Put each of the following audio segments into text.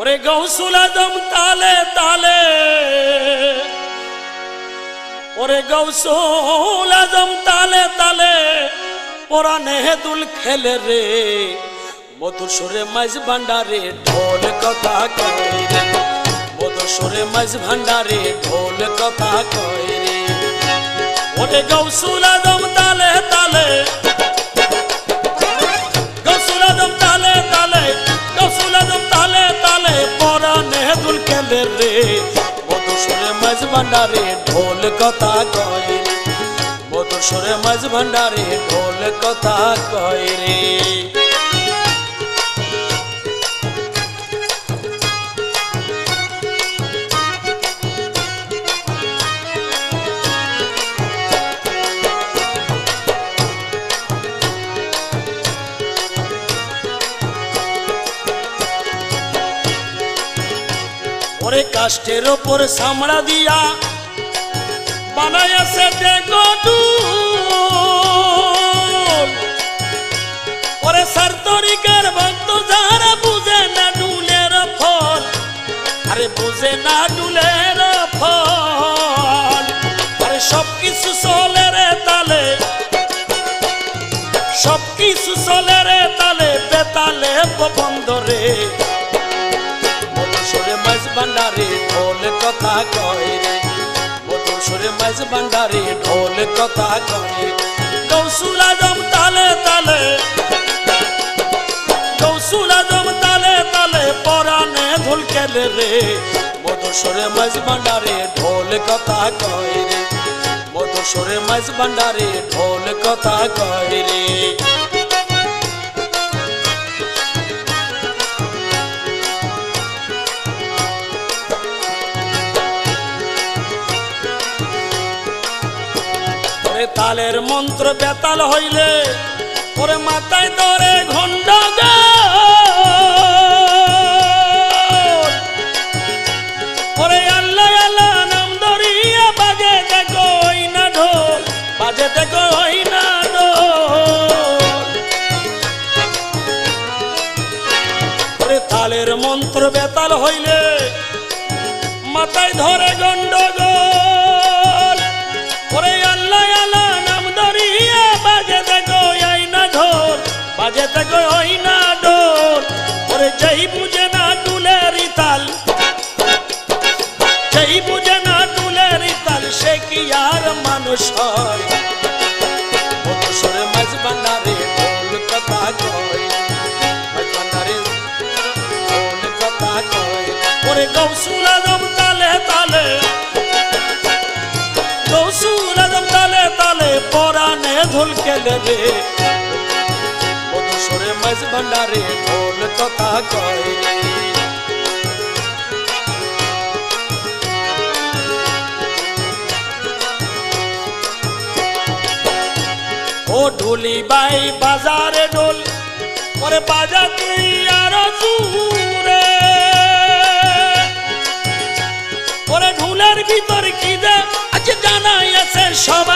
ওরে গৌসুল আজম তালে তালে। ওরে গৌসুল আজম তালে তালে। পরানে দুল খেলে রে, মধুর সুরে মাঝ ভান্ডারে ঢোল কথা কয় রে। মধুর সুরে মাঝ ভান্ডারে ঢোল কথা কয় রে। ওরে গৌসুল আজম তালে তালে। খেলে রে মধুসুরে মাঝ ভান্ডারে ঢোল কথা কয় মধুসুরে মাঝ ভান্ডারে ঢোল কথা কয় রে। ওরে কাষ্টের ওপর সামড়া দিয়া বানায় সে দেখো। ওরে সার তরিকার ভক্ত যারা বুঝে না ডুলের ফল, আরে বুঝে না ডুলের ফল আরে সব কিছু চলে রে তালে সব কিছু চলে রে তালে, বেতালে বন্ধ রে সুরে মাঝ ভান্ডারে ঢোল কথা কয় রে। মধুর সুরে মাঝ ভান্ডারে ঢোল কথা কয় কৌশুল আজম তালে তালে, কৌশুল আজম তালে তালে পরানে ধুল কেলে রে। মধুর সুরে মাঝ ভান্ডারে ঢোল কথা কয় রে। মধুর সুরে মাঝ ভান্ডারে ঢোল কথা কয় রে। তালের মন্ত্র বেতাল হইলে ওরে মাথায় ধরে ঘণ্ড ওরে আল্লাহ আল্লাহ, নাম ধরিয়া বাজে দেখো, ওই না ঢোল, বাজে দেখো, ওই না তালের মন্ত্র বেতাল হইলে মাথায় ধরে গন্ডগোল দেখো ওই না ডোল ওরে যেই বুঝে না ডুলের তাল যেই বুঝে না ডুলের তাল সে কি আর মানুষ হয়? সরে মাঝ ভান্ডারে ঢোল কথা কয় মাঝ ভান্ডারে ঢোল কথা কয় ওরে গৌসুল আজম তালে তালে গৌসুল আজম তালে তালে পরানে ধুল রে ভান্ডারে ঢোল কথা কয় রে ও ঢুলি বাই বাজারে ঢোল ওরে বাজা তুই আরও জুড়ে ওরে ঢুলের ভিতর কি দে আজ জানাই আছে সবাই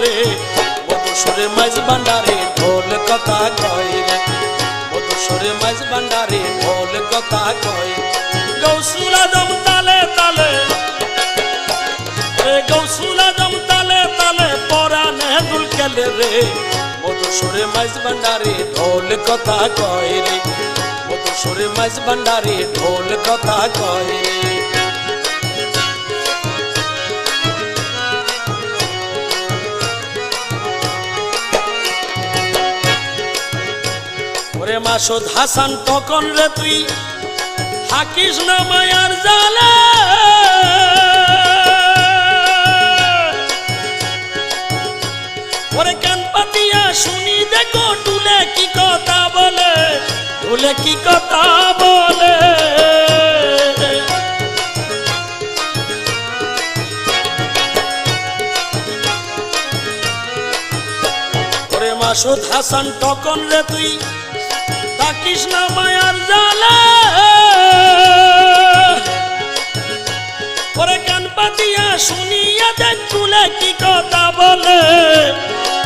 রে। মধুসরে মাঝ ভান্ডারে ঢোল কথা কয় রে। মধুসরে মাঝ ভান্ডারে ঢোল কথা কয় গৌসুলা দম তালে তালে গৌসুলা দম তালে তালে পরানে দুল কেলে রে। মধুসরে মাঝ ভান্ডারে ঢোল কথা কয় রে। মধুসরে মাঝ ভান্ডারে ঢোল কথা কয় রে। মাসুদ হাসান, তখন রে তুই থাকিস না মায়ার জালে। ওরে কান পাতিয়া শুনি দেখো টুলে কি কথা বলে টুলে কি কথা বলে। মাসুদ হাসান, তখন রে তুই না মায়ার জালে। ওরে কান পাতিয়া শুনিয়া দেখ চুলে কি কথা বলে?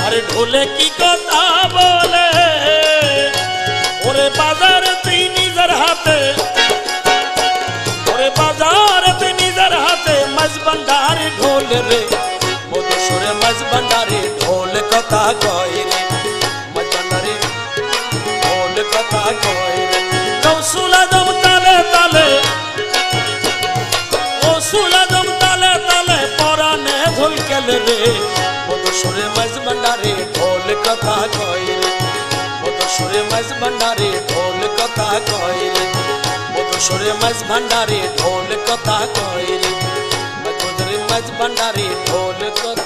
আরে ঢোলে কি কথা বলে? ওরে বাজারে তুই নিজের হাতে, ওরে বাজারে তুই নিজের হাতে, মাছ ভান্ডারে ঢোল রে। মধু সুরে মাছ ভান্ডারে ঢোল কথা কয় মাঝ ভান্ডারে ঢোল কথা কয় রে। মধু সুরে মাঝ ভান্ডারে ঢোল কথা কয় রে। মধুরে মাঝ ভান্ডারে ঢোল কথা